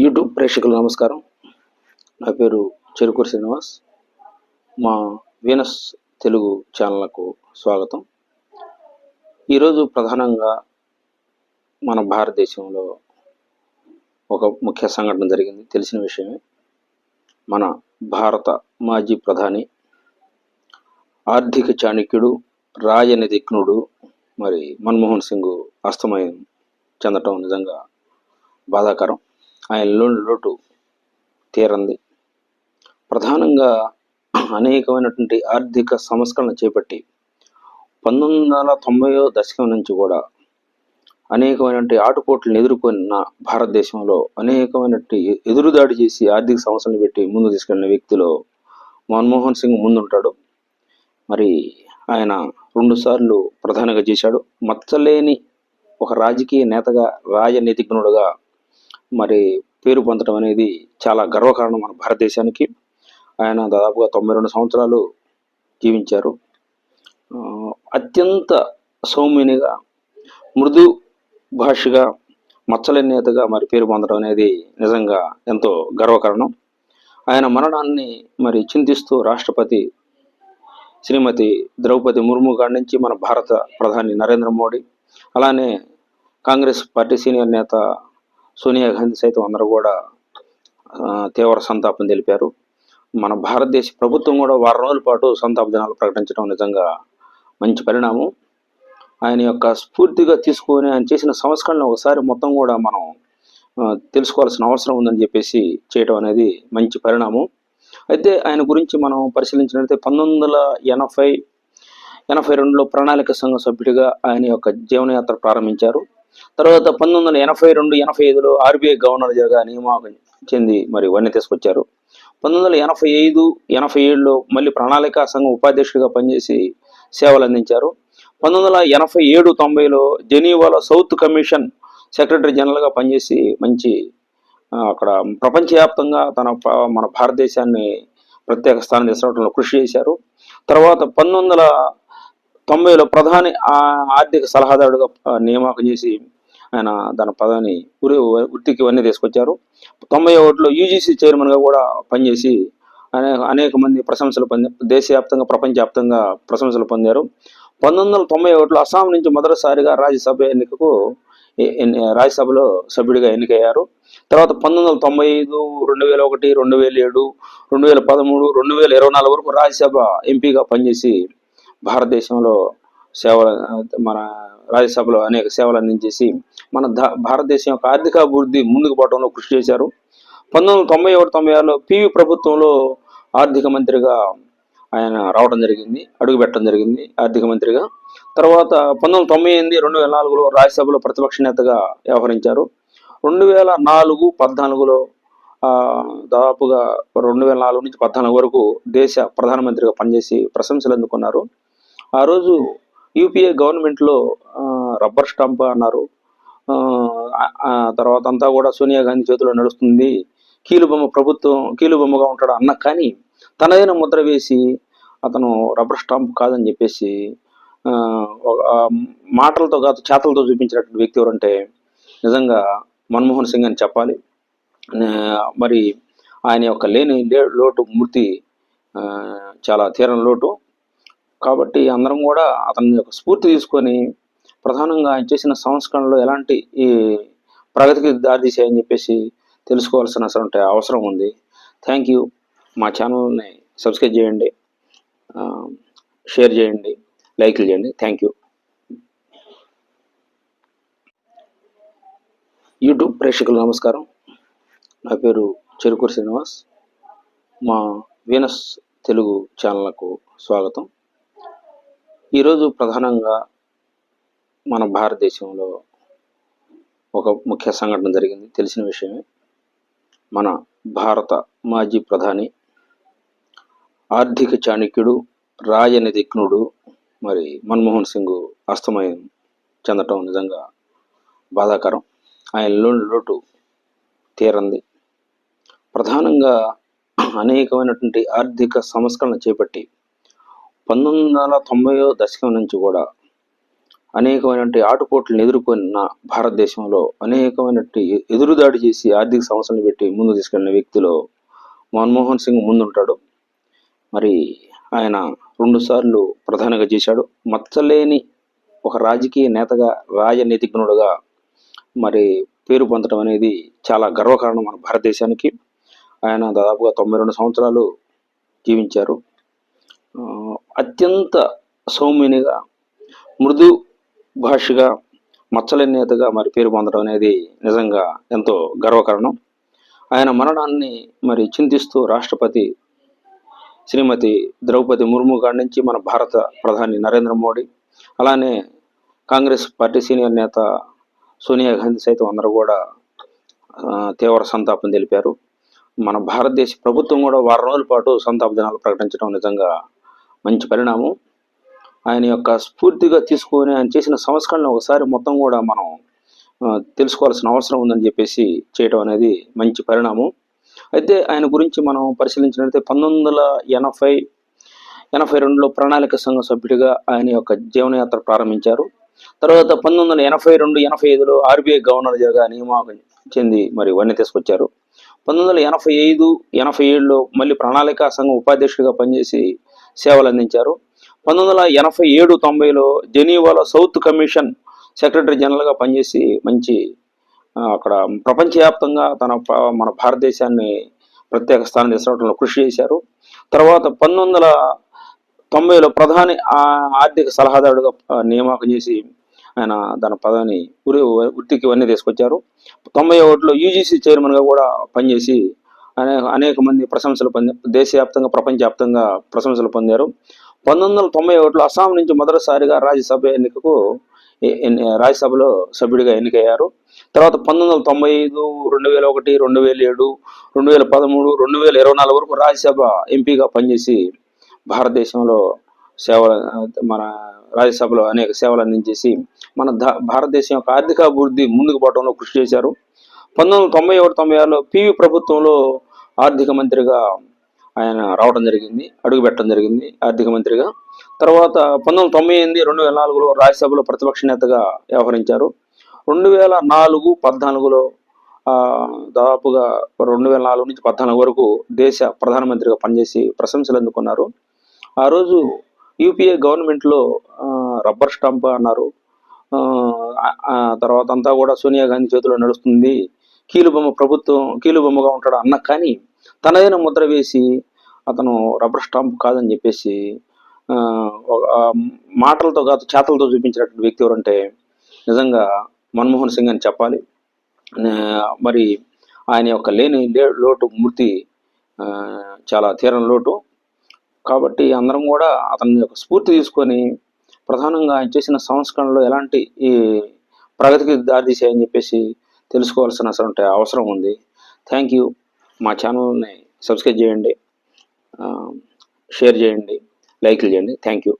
YouTube ప్రేక్షకులు నమస్కారం. నా పేరు చెరుకూరు శ్రీనివాస్. మా వీనస్ తెలుగు ఛానల్కు స్వాగతం. ఈరోజు ప్రధానంగా మన భారతదేశంలో ఒక ముఖ్య సంఘటన జరిగింది. తెలిసిన విషయమే. మన భారత మాజీ ప్రధాని ఆర్థిక చాణక్యుడు రాజనిధిజ్ఞుడు మరి మన్మోహన్ సింగ్ అస్తమయం చెందటం నిజంగా బాధాకరం. ఆయన లోటు తీరంది. ప్రధానంగా అనేకమైనటువంటి ఆర్థిక సంస్కరణ చేపట్టి పంతొమ్మిది వందల తొంభైవ దశకం నుంచి కూడా అనేకమైనటువంటి ఆటుపోట్లను ఎదుర్కొన్న భారతదేశంలో అనేకమైనటువంటి ఎదురుదాడి చేసి ఆర్థిక సమస్యలను పెట్టి ముందు తీసుకెళ్ళిన వ్యక్తిలో మన్మోహన్ సింగ్ ముందుంటాడు. మరి ఆయన రెండుసార్లు ప్రధానిగా చేశాడు. మచ్చలేని ఒక రాజకీయ నేతగా రాజనీతిజ్ఞుడుగా మరి పేరు పొందడం అనేది చాలా గర్వకారణం మన భారతదేశానికి. ఆయన దాదాపుగా తొంభై రెండు సంవత్సరాలు జీవించారు. అత్యంత సౌమ్యునిగా మృదు భాషగా మచ్చలేని నేతగా మరి పేరు పొందడం అనేది నిజంగా ఎంతో గర్వకారణం. ఆయన మరణాన్ని మరి చింతిస్తూ రాష్ట్రపతి శ్రీమతి ద్రౌపది ముర్ము గారి నుంచి మన భారత ప్రధాని నరేంద్ర మోడీ అలానే కాంగ్రెస్ పార్టీ సీనియర్ నేత సోనియా గాంధీ సైతం అందరూ కూడా తీవ్ర సంతాపం తెలిపారు. మన భారతదేశ ప్రభుత్వం కూడా వారం రోజుల పాటు సంతాప దినాలు ప్రకటించడం నిజంగా మంచి పరిణామం. ఆయన యొక్క స్ఫూర్తిగా తీసుకొని ఆయన చేసిన సంస్కరణ ఒకసారి మొత్తం కూడా మనం తెలుసుకోవాల్సిన అవసరం ఉందని చెప్పేసి చేయడం అనేది మంచి పరిణామం. అయితే ఆయన గురించి మనం పరిశీలించినట్లయితే పంతొమ్మిది వందల ఎనభై ఎనభై రెండులో ప్రణాళిక సంఘ సభ్యుడిగా ఆయన యొక్క జీవనయాత్ర ప్రారంభించారు. తర్వాత పంతొమ్మిది వందల ఎనభై రెండు ఎనభై ఐదులో ఆర్బీఐ గవర్నర్గా నియామకం చెంది మరి ఇవన్నీ తీసుకొచ్చారు. పంతొమ్మిది వందల ఎనభై ఐదు ఎనభై ఏడులో మళ్ళీ ప్రణాళికా సంఘం ఉపాధ్యక్షుడిగా పనిచేసి సేవలు అందించారు. పంతొమ్మిది వందల ఎనభై ఏడు తొంభైలో జెనీవాలో సౌత్ కమిషన్ సెక్రటరీ జనరల్గా పనిచేసి మంచి అక్కడ ప్రపంచవ్యాప్తంగా తన మన భారతదేశాన్ని ప్రత్యేక స్థానం తీసుకురావడంలో కృషి చేశారు. తర్వాత పంతొమ్మిది వందల తొంభైలో ప్రధాని ఆర్థిక సలహాదారుడుగా నియామకం చేసి ఆయన తన పదాన్ని ఉరి వృత్తికి ఇవన్నీ తీసుకొచ్చారు. తొంభై ఒకటిలో యూజీసీ చైర్మన్గా కూడా పనిచేసి అనేక అనేక మంది ప్రశంసలు పొంది దేశవ్యాప్తంగా ప్రపంచవ్యాప్తంగా ప్రశంసలు పొందారు. పంతొమ్మిది వందల తొంభై ఒకటిలో అస్సాం నుంచి మొదటిసారిగా రాజ్యసభ ఎన్నికకు ఎన్ని- రాజ్యసభలో సభ్యుడిగా ఎన్నికయ్యారు. తర్వాత పంతొమ్మిది వందల తొంభై ఐదు రెండు వేల ఒకటి రెండు వేల ఏడు రెండు వేల పదమూడు రెండు వేల ఇరవై నాలుగు వరకు రాజ్యసభ ఎంపీగా పనిచేసి భారతదేశంలో సేవలు మన రాజ్యసభలో అనేక సేవలు అందించేసి మన ద- భారతదేశం యొక్క ఆర్థిక అభివృద్ధి ముందుకు పోవడంలో కృషి చేశారు. పంతొమ్మిది వందల తొంభై ఒకటి తొంభై ఆరులో పివి ప్రభుత్వంలో ఆర్థిక మంత్రిగా ఆయన రావడం జరిగింది అడుగు పెట్టడం జరిగింది ఆర్థిక మంత్రిగా. తర్వాత పంతొమ్మిది వందల తొంభై ఎనిమిది రెండు వేల నాలుగులో రాజ్యసభలో ప్రతిపక్ష నేతగా వ్యవహరించారు. రెండు వేల నాలుగు పద్నాలుగులో దాదాపుగా రెండు వేల నాలుగు నుంచి పద్నాలుగు వరకు దేశ ప్రధానమంత్రిగా పనిచేసి ప్రశంసలు అందుకున్నారు. ఆ రోజు యూపీఏ గవర్నమెంట్లో రబ్బర్ స్టాంప్ అన్నారు. ఆ, తర్వాత అంతా కూడా సోనియా గాంధీ చేతిలో నడుస్తుంది. కీలుబొమ్మ ప్రభుత్వం కీలుబొమ్మగా ఉంటాడు అన్న కానీ తనదైన ముద్ర వేసి అతను రబ్బర్ స్టాంప్ కాదని చెప్పేసి ఒక- మాటలతో కాదు చేతలతో చూపించినటువంటి వ్యక్తి ఎవరంటే నిజంగా మన్మోహన్ సింగ్ అని చెప్పాలి. మరి ఆయన యొక్క లేని లోటు మూర్తి చాలా తీరం లోటు. కాబట్టి అందరం కూడా అతని యొక్క స్ఫూర్తి తీసుకొని ప్రధానంగా ఆయన చేసిన సంస్కరణలు ఎలాంటి ఈ ప్రగతికి దారితీసాయని చెప్పేసి తెలుసుకోవాల్సిన అసలు అవసరం ఉంది. థ్యాంక్ యూ మా ఛానల్ని సబ్స్క్రైబ్ చేయండి. షేర్ చేయండి. లైక్లు చేయండి. థ్యాంక్ యూ యూట్యూబ్ ప్రేక్షకులు నమస్కారం. నా పేరు చెరుకూరు శ్రీనివాస్. మా వీనస్ తెలుగు ఛానల్కు స్వాగతం. ఈరోజు ప్రధానంగా మన భారతదేశంలో ఒక ముఖ్య సంఘటన జరిగింది. తెలిసిన విషయమే మన భారత మాజీ ప్రధాని ఆర్థిక చాణక్యుడు రాజనిధిజ్ఞుడు మరి మన్మోహన్ సింగ్ అస్తమయం చెందటం నిజంగా బాధాకరం. ఆయనలోని లోటు తీరంది. ప్రధానంగా అనేకమైనటువంటి ఆర్థిక సంస్కరణ చేపట్టి పంతొమ్మిది వందల తొంభైవ దశకం నుంచి కూడా అనేకమైనటువంటి ఆటుపోట్లను ఎదుర్కొన్న భారతదేశంలో అనేకమైనటువంటి ఎదురుదాడి చేసి ఆర్థిక సమస్యలను పెట్టి ముందు తీసుకెళ్ళిన వ్యక్తిలో మన్మోహన్ సింగ్ ముందుంటాడు. మరి ఆయన రెండుసార్లు ప్రధానిగా చేశాడు. మచ్చలేని ఒక రాజకీయ నేతగా రాజనీతిజ్ఞుడుగా మరి పేరు పొందడం అనేది చాలా గర్వకారణం మన భారతదేశానికి. ఆయన దాదాపుగా తొంభై రెండు సంవత్సరాలు జీవించారు. అత్యంత సౌమ్యునిగా మృదు భాషగా మచ్చలేని నేతగా మరి పేరు పొందడం అనేది నిజంగా ఎంతో గర్వకారణం. ఆయన మరణాన్ని మరి చింతిస్తూ రాష్ట్రపతి శ్రీమతి ద్రౌపది ముర్ము గారి నుంచి మన భారత ప్రధాని నరేంద్ర మోడీ అలానే కాంగ్రెస్ పార్టీ సీనియర్ నేత సోనియా గాంధీ సైతం అందరూ కూడా తీవ్ర సంతాపం తెలిపారు. మన భారతదేశ ప్రభుత్వం కూడా వారం రోజుల పాటు సంతాప దినాలు ప్రకటించడం నిజంగా మంచి పరిణామం. ఆయన యొక్క స్ఫూర్తిగా తీసుకొని ఆయన చేసిన సంస్కరణలు ఒకసారి మొత్తం కూడా మనం తెలుసుకోవాల్సిన అవసరం ఉందని చెప్పేసి చేయటం అనేది మంచి పరిణామం. అయితే ఆయన గురించి మనం పరిశీలించినట్లయితే పంతొమ్మిది వందల ఎనభై ఎనభై రెండులో ప్రణాళిక సంఘ సభ్యుడిగా ఆయన యొక్క జీవనయాత్ర ప్రారంభించారు. తర్వాత పంతొమ్మిది వందల ఎనభై రెండు ఎనభై ఐదులో ఆర్బీఐ గవర్నర్గా నియమాకం చెంది మరి వన్నీ తీసుకొచ్చారు. పంతొమ్మిది వందల ఎనభై ఐదు ఎనభై ఏడులో మళ్ళీ ప్రణాళిక సంఘం ఉపాధ్యక్షుడిగా పనిచేసి సేవలు అందించారు పంతొమ్మిది వందల ఎనభై ఏడు తొంభైలో జెనీవాలో సౌత్ కమిషన్ సెక్రటరీ జనరల్గా పనిచేసి మంచి అక్కడ ప్రపంచవ్యాప్తంగా తన మన భారతదేశాన్ని ప్రత్యేక స్థానం తీసుకురావడంలో కృషి చేశారు. తర్వాత పంతొమ్మిది వందల తొంభైలో ప్రధాని ఆర్థిక సలహాదారుడుగా నియామకం చేసి ఆయన తన పదవిని ఉరి వృత్తికి ఇవన్నీ తీసుకొచ్చారు. తొంభై ఒకటిలో యూజీసీ చైర్మన్గా కూడా పనిచేసి అనేక అనేక మంది ప్రశంసలు పొంది దేశవ్యాప్తంగా ప్రపంచవ్యాప్తంగా ప్రశంసలు పొందారు. పంతొమ్మిది వందల తొంభై ఒకటిలో అస్సాం నుంచి మొదటిసారిగా రాజ్యసభ ఎన్నికకు ఎన్ని- రాజ్యసభలో సభ్యుడిగా ఎన్నికయ్యారు. తర్వాత పంతొమ్మిది వందల తొంభై ఐదు రెండు వేల ఒకటి రెండు వేల ఏడు రెండు వేల పదమూడు రెండు వేల ఇరవై నాలుగు వరకు రాజ్యసభ ఎంపీగా పనిచేసి భారతదేశంలో సేవలు మన రాజ్యసభలో అనేక సేవలు అందించేసి మన ద- భారతదేశం యొక్క ఆర్థిక అభివృద్ధి ముందుకు పోవడంలో కృషి చేశారు. పంతొమ్మిది వందల తొంభై ఒకటి తొంభై ఆరులో పివి ప్రభుత్వంలో ఆర్థిక మంత్రిగా ఆయన రావడం జరిగింది అడుగు పెట్టడం జరిగింది ఆర్థిక మంత్రిగా. తర్వాత పంతొమ్మిది వందల తొంభై ఎనిమిది రెండు వేల నాలుగులో రాజ్యసభలో ప్రతిపక్ష నేతగా వ్యవహరించారు. రెండు వేల నాలుగు పద్నాలుగులో దాదాపుగా రెండు వేల నాలుగు నుంచి పద్నాలుగు వరకు దేశ ప్రధానమంత్రిగా పనిచేసి ప్రశంసలు అందుకున్నారు. ఆ రోజు యూపీఏ గవర్నమెంట్లో రబ్బర్ స్టాంప్ అన్నారు. తర్వాత అంతా కూడా సోనియా గాంధీ చేతిలో నడుస్తుంది కీలుబొమ్మ ప్రభుత్వం కీలుబొమ్మగా ఉంటాడు అన్న కానీ తనదైన ముద్ర వేసి అతను రబ్బర్ స్టాంప్ కాదని చెప్పేసి ఒక మాటలతో కాదు చేతలతో చూపించినటువంటి వ్యక్తి ఎవరంటే నిజంగా మన్మోహన్ సింగ్ అని చెప్పాలి. మరి ఆయన యొక్క లేని లే- లోటు మృతి చాలా తీరం లోటు. కాబట్టి అందరం కూడా అతని యొక్క స్ఫూర్తి తీసుకొని ప్రధానంగా ఆయన చేసిన సంస్కరణలో ఎలాంటి ఈ ప్రగతికి దారితీసాయని చెప్పేసి తెలుసుకోవాల్సిన అసలు అవసరం ఉంది. థ్యాంక్ యూ మా ఛానల్ని సబ్స్క్రైబ్ చేయండి. షేర్ చేయండి. లైక్లు చేయండి. Thank you